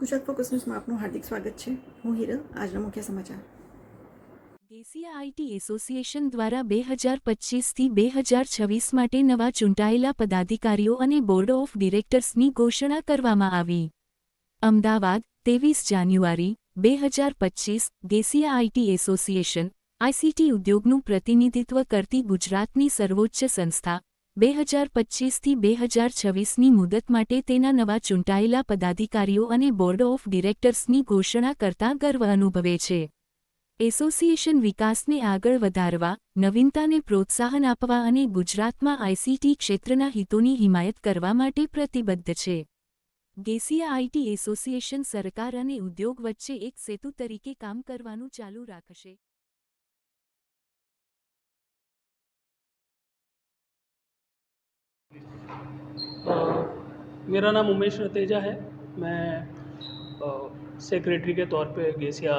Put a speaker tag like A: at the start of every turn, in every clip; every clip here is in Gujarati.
A: ગુજરાત ફોકસ ન્યૂઝમાં આપનું હાર્દિક સ્વાગત છે. હું હિરલ, આજના મુખ્ય સમાચાર.
B: દેશીય આઈટી એસોસિએશન દ્વારા બે હજાર પચીસથી બે હજાર છવ્વીસ માટે નવા ચૂંટાયેલા પદાધિકારીઓ અને બોર્ડ ઓફ ડિરેક્ટર્સની ઘોષણા કરવામાં આવી. અમદાવાદ, ત્રેવીસ જાન્યુઆરી, બે હજાર પચીસ દેશીય આઈટી એસોસિએશન આઈસીટી ઉદ્યોગનું પ્રતિનિધિત્વ કરતી ગુજરાતની સર્વોચ્ચ સંસ્થા બે હજાર પચીસથી બે હજાર છવ્વીસની મુદત માટે તેના નવા ચૂંટાયેલા પદાધિકારીઓ અને બોર્ડ ઓફ ડિરેક્ટર્સની ઘોષણા કરતા ગર્વ અનુભવે છે. એસોસિએશન વિકાસને આગળ વધારવા, નવીનતાને પ્રોત્સાહન આપવા અને ગુજરાતમાં આઈસીટી ક્ષેત્રના હિતોની હિમાયત કરવા માટે પ્રતિબદ્ધ છે. ગેસિયા આઈટી એસોસિએશન સરકાર અને ઉદ્યોગ વચ્ચે એક સેતુ તરીકે કામ કરવાનું ચાલુ રાખશે.
C: मेरा नाम उमेश रतेजा है। मैं सेक्रेटरी के तौर पे गेसिया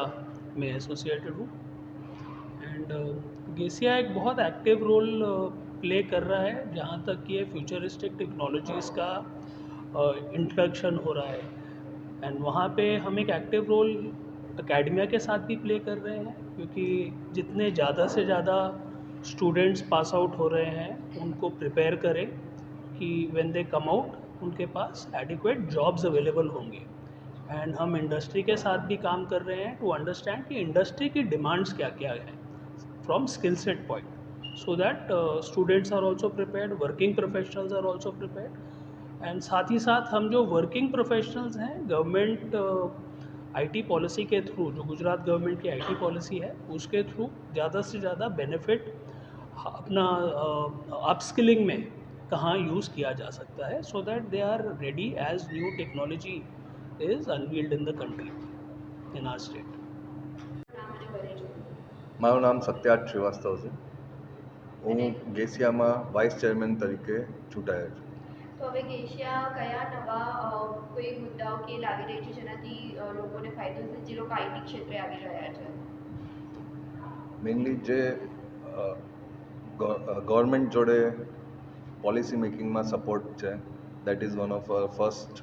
C: में एसोसिएटेड हूँ। एंड गेसिया एक बहुत एक्टिव रोल प्ले कर रहा है, जहाँ तक ये फ्यूचरिस्टिक टेक्नोलॉजीज़ का इंट्रोडक्शन हो रहा है। एंड वहाँ पे हम एक एक्टिव रोल अकेडमिया के साथ भी प्ले कर रहे हैं, क्योंकि जितने ज़्यादा से ज़्यादा स्टूडेंट्स पास आउट हो रहे हैं, उनको प्रिपेयर करें। कि व्हेन दे कम आउट उनके पास एडिक्वेट जॉब्स अवेलेबल होंगे। एंड हम इंडस्ट्री के साथ भी काम कर रहे हैं टू अंडरस्टैंड कि इंडस्ट्री की डिमांड्स क्या क्या है from skill set point so that students are also prepared working professionals are also prepared and साथ ही साथ हम जो वर्किंग प्रोफेशनल्स हैं गवर्नमेंट आईटी पॉलिसी के थ्रू जो गुजरात गवर्नमेंट की आईटी पॉलिसी है उसके थ्रू ज़्यादा से ज़्यादा बेनिफिट अपना अपस्किलिंग uh, में कहाँ यूज़ किया जा सकता है so that they are ready as new technology is unveiled in the country in our state
D: મારું નામ સત્યાર્થ શ્રીવાસ્તવ છે હું ગેસિયામાં વાઇસ ચેરમેન તરીકે ચૂંટાયો છું
E: તો હવે એશિયા કયા નવા અ, કોઈ મુદ્દાઓ કે લાવી રહી છે જેનાથી અ, લોકોને ફાયદો થશે જે લોકો આઈટી ક્ષેત્રે આવી રહ્યા છે
D: મેઇનલી જે ગવર્મેન્ટ જોડે પોલિસી મેકિંગમાં સપોર્ટ છે. That is one of first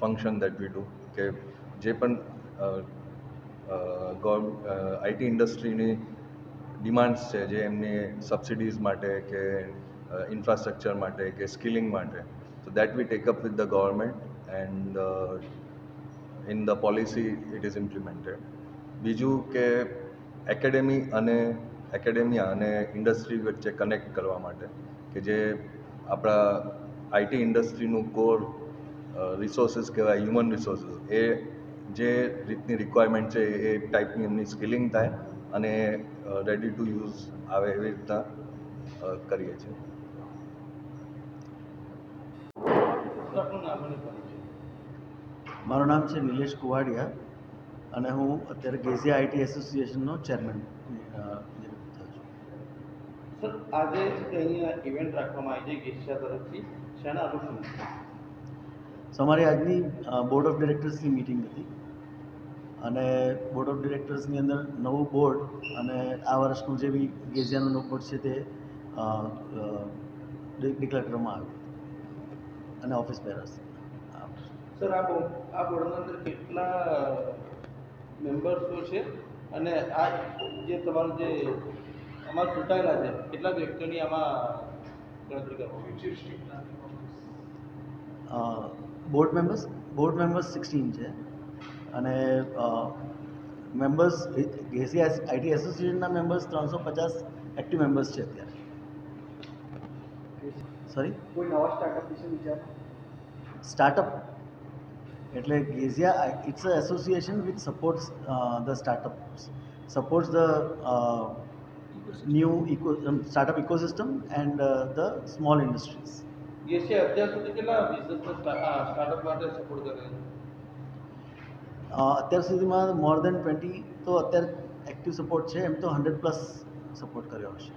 D: function that we do કે જે પણ આઈટી ઇન્ડસ્ટ્રીની ડિમાન્ડ્સ છે, જે એમની સબસિડીઝ માટે કે ઇન્ફ્રાસ્ટ્રક્ચર માટે કે સ્કિલિંગ માટે. તો that we take up with the government and in the policy it is implemented બીજું કે એકેડેમી અને એકેડેમિયા અને ઇન્ડસ્ટ્રી વચ્ચે કનેક્ટ કરવા માટે કે જે આપણા આઈટી ઇન્ડસ્ટ્રીનું કોર રિસોર્સિસ કહેવાય હ્યુમન રિસોર્સિસ એ જે રીતની રિક્વાયરમેન્ટ છે એ ટાઈપની એમની સ્કિલિંગ થાય અને રેડી ટુ યુઝ આવે એવી રીતના કરીએ છીએ.
F: મારું નામ છે નિલેશ કુવાડિયા અને હું અત્યારે ગેઝિયા આઈટી એસોસિએશનનો ચેરમેન છું.
G: સર આજે જ અહીંયા ઇવેન્ટ રાખવામાં આવી છે ગેસિયા તરફથી. શેના અનુસંધાન
F: અમારી આજની બોર્ડ ઓફ ડિરેક્ટર્સની મિટિંગ હતી. અને બોર્ડ ઓફ ડિરેક્ટર્સની અંદર નવું બોર્ડ અને આ વર્ષનું જે બી ગેઝિયાનું નવું બોર્ડ છે તે ડિક્લેર કરવામાં આવ્યું. અને ઓફિસ બેરસ
G: સર આ આ બોર્ડની અંદર કેટલા મેમ્બર્સો છે? અને આ જે તમારું જે આમાં ચૂંટાયેલા છે. કેટલા વ્યક્તિઓની આમાં ગણતરી કરવામાં
F: board members board members sixteen છે. અને મેમ્બર્સ ઘેસી આઈટી એસોસિએશનના મેમ્બર્સ ત્રણસો પચાસ એક્ટિવ મેમ્બર્સ છે અત્યારે. સોરી
G: કોઈ નવા સ્ટાર્ટઅપ વિશે વિચાર?
F: સ્ટાર્ટઅપ એટલે GESIA it's a association which supports the startups supports the new eco startup ecosystem and the small industries
G: GESIA અત્યાર સુધી કેટલા બિઝનેસ સ્ટાર્ટઅપ માટે સપોર્ટ કરે છે?
F: અત્યાર સુધીમાં મોર દેન ટ્વેન્ટી તો અત્યારે એક્ટિવ સપોર્ટ છે. એમ તો હંડ્રેડ પ્લસ સપોર્ટ કર્યો હશે.